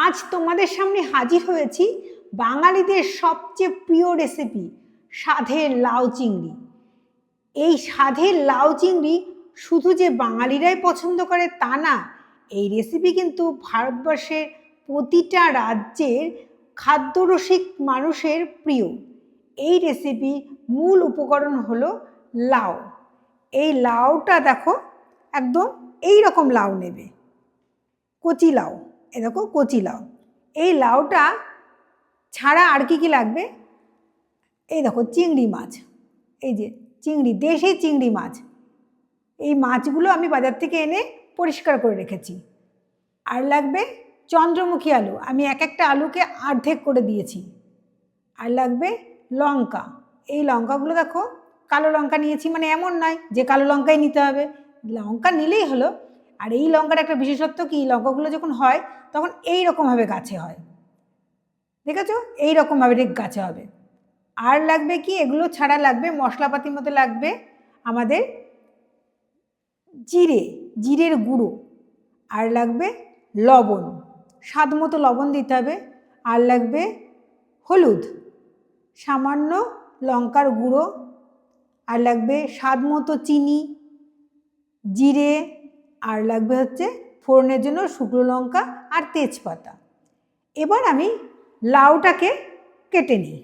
আজ তোমাদের সামনে হাজির হয়েছি বাঙালিদের সবচেয়ে প্রিয় রেসিপি সাধের লাউ চিংড়ি। এই সাধের লাউ চিংড়ি শুধু যে বাঙালিরাই পছন্দ করে তা না, এই রেসিপি কিন্তু ভারতবর্ষের প্রতিটা রাজ্যের খাদ্যরসিক মানুষের প্রিয়। এই রেসিপি মূল উপকরণ হলো লাউ। এই লাউটা দেখো, একদম এই রকম লাউ নেবে। কচি লাউ। এ দেখো কচি লাউ। এই লাউটা ছাড়া আর কি কি লাগবে? এই দেখো চিংড়ি মাছ। এই যে চিংড়ি, দেশি চিংড়ি মাছ। এই মাছগুলো আমি বাজার থেকে এনে পরিষ্কার করে রেখেছি। আর লাগবে চন্দ্রমুখী আলু। আমি এক একটা আলুকে অর্ধেক করে দিয়েছি। আর লাগবে লঙ্কা। এই লঙ্কাগুলো দেখো কালো লঙ্কা নিয়েছি মানে এমন নয় যে কালো লঙ্কাই নিতে হবে। লঙ্কা নিলেই হলো আর এই লঙ্কার একটা বিশেষত্ব কি? লঙ্কাগুলো যখন হয়, তখন এই রকমভাবে গাছে হয়। দেখেছ? এই রকমভাবে ঠিক গাছে হবে। আর লাগবে কি? এগুলো ছাড়া লাগবে, মশলাপাতির মতো লাগবে আমাদের জিরে, জিরের গুঁড়ো। আর লাগবে লবণ। স্বাদ মতো লবণ দিতে হবে। আর লাগবে হলুদ। সামান্য লঙ্কার গুঁড়ো। আর লাগবে স্বাদ মতো চিনি, জিরে আর লাগবে হচ্ছে ফোড়নের জন্য শুকনো লঙ্কা আর তেজপাতা। এবার আমি লাউটাকে কেটে নিই।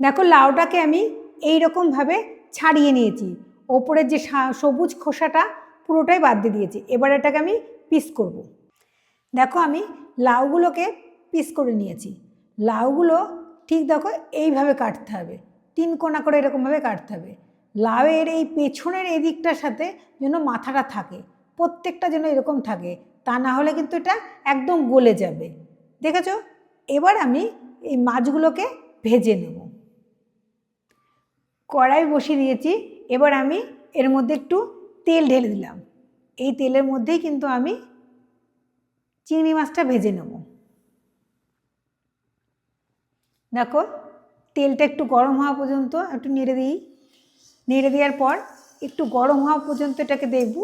দেখো, লাউটাকে আমি এই রকমভাবে ছাড়িয়ে নিয়েছি। ওপরের যে সবুজ খোসাটা পুরোটাই বাদ দিয়ে দিয়েছি। এবার এটাকে আমি পিস করব। দেখো, আমি লাউগুলোকে পিস করে নিয়েছি। লাউগুলো ঠিক দেখো, এইভাবে কাটতে হবে। তিন কোনা করে এরকমভাবে কাটতে হবে। লাউয়ের এই পেছনের এই দিকটার সাথে যেন মাথাটা থাকে, প্রত্যেকটা যেন এরকম থাকে, তা না হলে কিন্তু এটা একদম গলে যাবে। দেখেছ? এবার আমি এই মাছগুলোকে ভেজে নেব। কড়াই বসিয়ে দিয়েছি, এবার আমি এর মধ্যে একটু তেল ঢেলে দিলাম। এই তেলের মধ্যেই কিন্তু আমি চিংড়ি মাছটা ভেজে নেব। দেখো, তেলটা একটু গরম হওয়া পর্যন্ত একটু নেড়ে দিই। নেড়ে দেওয়ার পর একটু গরম হওয়া পর্যন্ত এটাকে দেখব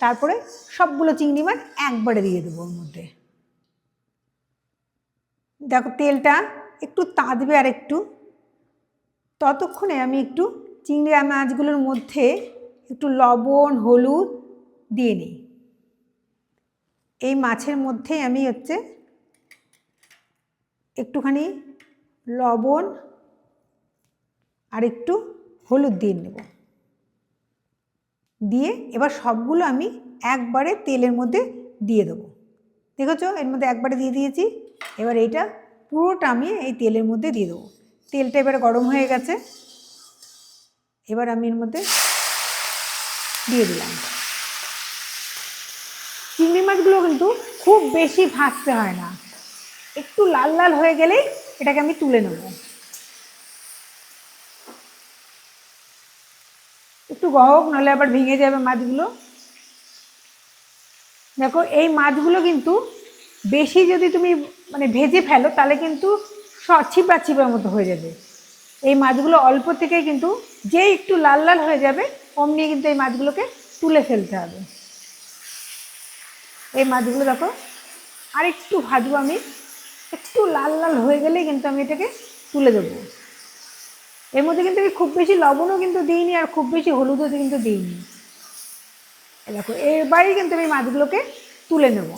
তারপরে সবগুলো চিংড়ি মাছ একবারে দিয়ে দেবো ওর মধ্যে। দেখো তেলটা একটু তাঁতবে আর একটু। ততক্ষণে আমি একটু চিংড়ি মাছগুলোর মধ্যে একটু লবণ, হলুদ দিয়ে নিই। এই মাছের মধ্যে আমি হচ্ছে একটুখানি লবণ আর একটু হলুদ দিয়ে নেব। দিয়ে এবার সবগুলো আমি একবারে তেলের মধ্যে দিয়ে দেবো। দেখেছ? এর মধ্যে একবারে দিয়ে দিয়েছি। এবার এইটা পুরোটা আমি এই তেলের মধ্যে দিয়ে দেবো। তেলটা এবার গরম হয়ে গেছে। এবার আমি এর মধ্যে দিয়ে দিলাম। চিংড়ি মাছগুলো কিন্তু খুব বেশি ভাজতে হয় না। একটু লাল লাল হয়ে গেলেই এটাকে আমি তুলে নেব। একটু গহক নাহলে আবার ভেঙে যাবে মাছগুলো। দেখো, এই মাছগুলো কিন্তু বেশি যদি তুমি মানে ভেজে ফেলো, তাহলে কিন্তু ছিপা ছিপার মতো হয়ে যাবে। এই মাছগুলো অল্প থেকে কিন্তু যে একটু লাল লাল হয়ে যাবে অমনি কিন্তু এই মাছগুলোকে তুলে ফেলতে হবে। এই মাছগুলো দেখো আর একটু ভাজবো আমি। একটু লাল লাল হয়ে গেলেই কিন্তু আমি এটাকে তুলে দেবো। এর মধ্যে কিন্তু আমি খুব বেশি লবণও কিন্তু দিইনি আর খুব বেশি হলুদও কিন্তু দিইনি। দেখো, এবারেই কিন্তু আমি মাছগুলোকে তুলে নেব।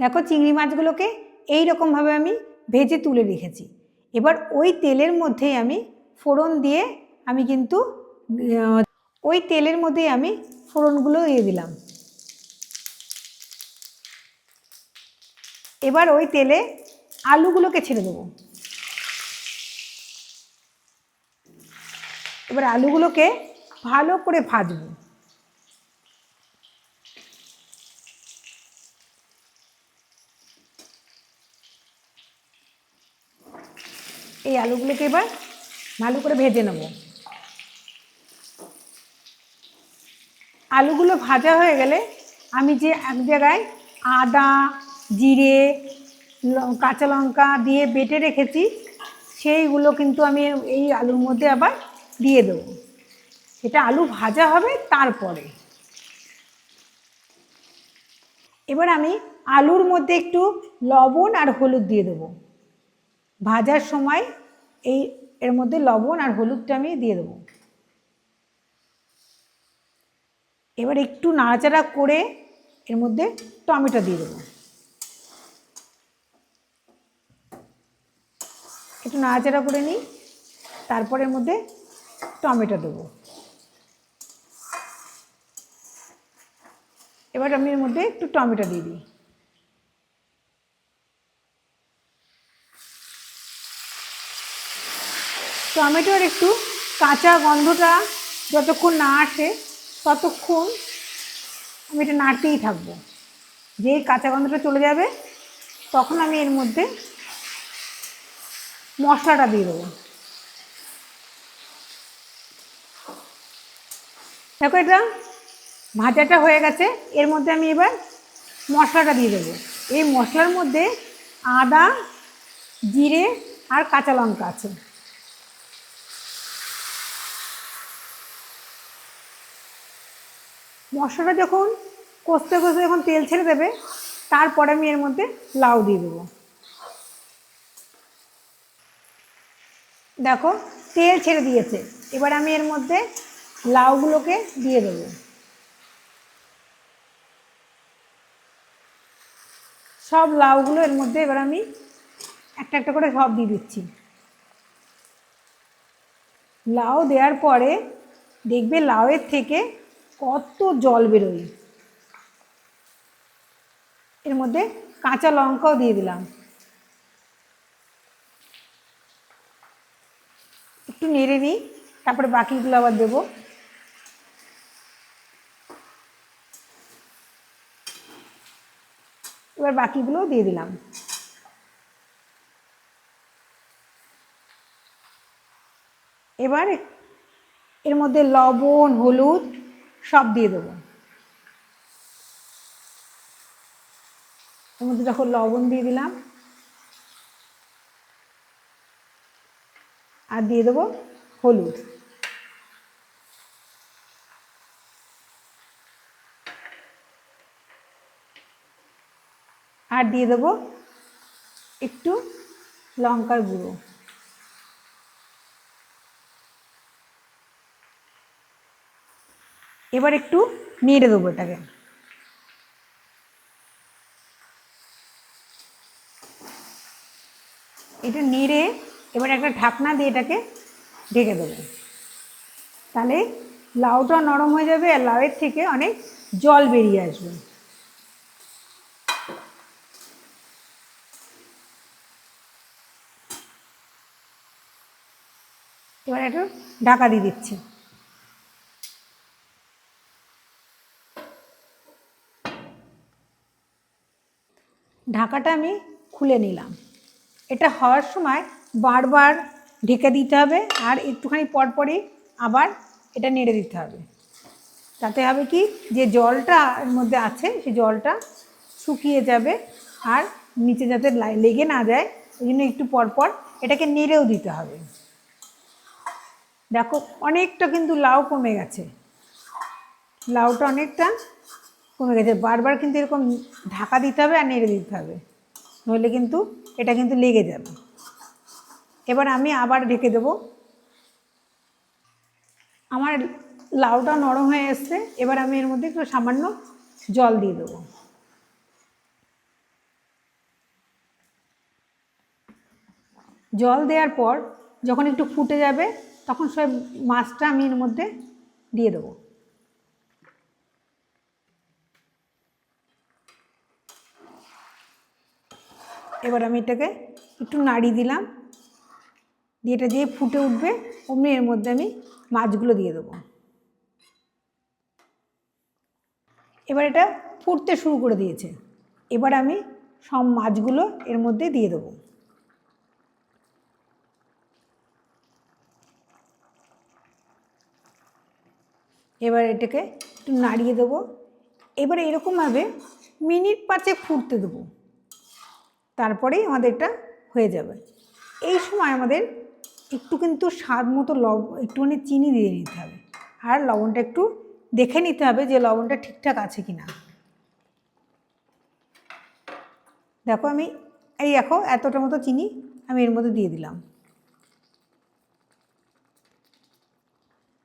দেখো, চিংড়ি মাছগুলোকে এই রকমভাবে আমি ভেজে তুলে রেখেছি। এবার ওই তেলের মধ্যেই আমি ফোড়ন দিয়ে আমি কিন্তু ওই তেলের মধ্যেই আমি ফোড়নগুলো দিয়ে দিলাম। এবার ওই তেলে আলুগুলোকে ছেড়ে দেবো। এবার আলুগুলোকে ভালো করে ভাজবো। এই আলুগুলোকে এবার ভালো করে ভেজে নেব। আলুগুলো ভাজা হয়ে গেলে আমি যে এক জায়গায় আদা, জিরে কাঁচা লঙ্কা দিয়ে বেটে রেখেছি, সেইগুলো কিন্তু আমি এই আলুর মধ্যে আবার দিয়ে দেবো। এটা আলু ভাজা হবে তারপরে। এবার আমি আলুর মধ্যে একটু লবণ আর হলুদ দিয়ে দেবো। ভাজার সময় এই, এর মধ্যে লবণ আর হলুদটা আমি দিয়ে দেবো। এবার একটু নাড়াচাড়া করে এর মধ্যে টমেটো দিয়ে দেবো। একটু নাড়াচাড়া করে নিই, তারপর এর মধ্যে টমেটো দেবো। এবার আমি এর মধ্যে একটু টমেটো দিয়ে দিই। টমেটোর একটু কাঁচা গন্ধটা যতক্ষণ না আসে, ততক্ষণ আমি এটা নাড়তেই থাকব। যেই কাঁচা গন্ধটা চলে যাবে, তখন আমি এর মধ্যে মশলাটা দিয়ে দেবো। দেখো এটা ভাজাটা হয়ে গেছে। এর মধ্যে আমি এবার মশলাটা দিয়ে দেবো। এই মশলার মধ্যে আদা, জিরে আর কাঁচা লঙ্কা আছে। মশলাটা যখন কষতে কষতে যখন তেল ছেড়ে দেবে, তারপরে আমি এর মধ্যে লাউ দিয়ে দেবো। দেখো, তেল ছেড়ে দিয়েছে। এবার আমি এর মধ্যে লাউগুলোকে দিয়ে দেবো। সব লাউগুলো এর মধ্যে এবার আমি একটা একটা করে সব দিয়ে দিচ্ছি। লাউ দেওয়ার পরে দেখবে লাউয়ের থেকে কত জল বেরোয়। এর মধ্যে কাঁচা লঙ্কাও দিয়ে দিলাম। একটু নেড়ে নিই, তারপরে বাকিগুলো আবার দেবো। এবার বাকিগুলোও দিয়ে দিলাম। এবার এর মধ্যে লবণ, হলুদ সব দিয়ে দেবো। এর মধ্যে দেখো লবণ দিয়ে দিলাম, আর দিয়ে দেবো হলুদ। আর দিয়ে দেবো একটু লঙ্কার গুঁড়ো। এবার একটু নেড়ে দেবো এটাকে। এটা নেড়ে এবার একটা ঢাকনা দিয়ে এটাকে ঢেকে দেবো। তাহলে লাউটা নরম হয়ে যাবে আর লাউয়ের থেকে অনেক জল বেরিয়ে আসবে। এবার একটু ঢাকা দিয়ে দিচ্ছি। ঢাকাটা আমি খুলে নিলাম। এটা হওয়ার সময় বারবার ঢেকে দিতে হবে আর একটুখানি পরপরই আবার এটা নেড়ে দিতে হবে। তাতে হবে কি? যে জলটা এর মধ্যে আছে, সেই জলটা শুকিয়ে যাবে আর নিচে যাতে লেগে না যায়, ওই জন্য একটু পরপর এটাকে নেড়েও দিতে হবে। দেখো, অনেকটা কিন্তু লাউ কমে গেছে। লাউটা অনেকটা কমে গেছে। বারবার কিন্তু এরকম ঢাকা দিতে হবে আর নেড়ে দিতে হবে। নইলে কিন্তু এটা কিন্তু লেগে যাবে। এবার আমি আবার ঢেকে দেবো। আমার লাউটা নরম হয়ে এসছে। এবার আমি এর মধ্যে একটু সামান্য জল দিয়ে দেবো। জল দেওয়ার পর যখন একটু ফুটে যাবে তখন সব মাছটা আমি এর মধ্যে দিয়ে দেবো। এবার আমি এটাকে একটু নাড়ি দিলাম। দিয়ে এটা যেয়ে ফুটে উঠবে, অমনি এর মধ্যে আমি মাছগুলো দিয়ে দেবো। এবার এটা ফুটতে শুরু করে দিয়েছে। এবার আমি সব মাছগুলো এর মধ্যে দিয়ে দেবো। এবার এটাকে একটু নাড়িয়ে দেবো। এবার এরকমভাবে মিনিট পাঁচে ফুটতে দেবো। তারপরেই আমাদের এটা হয়ে যাবে। এই সময় আমাদের একটু কিন্তু স্বাদ মতো লব, একটুখানি চিনি দিয়ে নিতে হবে। আর লবণটা একটু দেখে নিতে হবে যে লবণটা ঠিকঠাক আছে কি না দেখো আমি, এই দেখো এতটা মতো চিনি আমি এর মধ্যে দিয়ে দিলাম।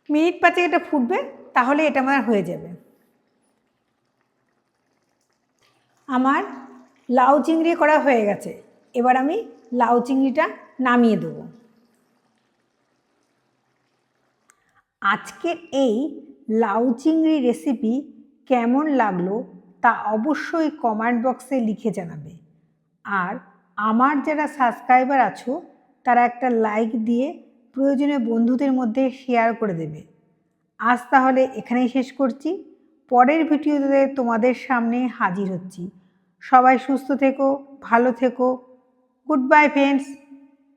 মিনিট পাঁচে এটা ফুটবে তাহলে এটা আমার হয়ে যাবে। আমার লাউ চিংড়ি করা হয়ে গেছে। এবার আমি লাউ চিংড়িটা নামিয়ে দেবো। আজকের এই লাউ চিংড়ি রেসিপি কেমন লাগল তা অবশ্যই কমেন্ট বক্সে লিখে জানাবে। আর আমার যারা সাবস্ক্রাইবার আছো, তারা একটা লাইক দিয়ে প্রয়োজনে বন্ধুদের মধ্যে শেয়ার করে দেবে। আজ তাহলে এখানেই শেষ করছি। পরের ভিডিওতে তোমাদের সামনে হাজির হচ্ছি। সবাই সুস্থ থেকো, ভালো থেকো। Good bye friends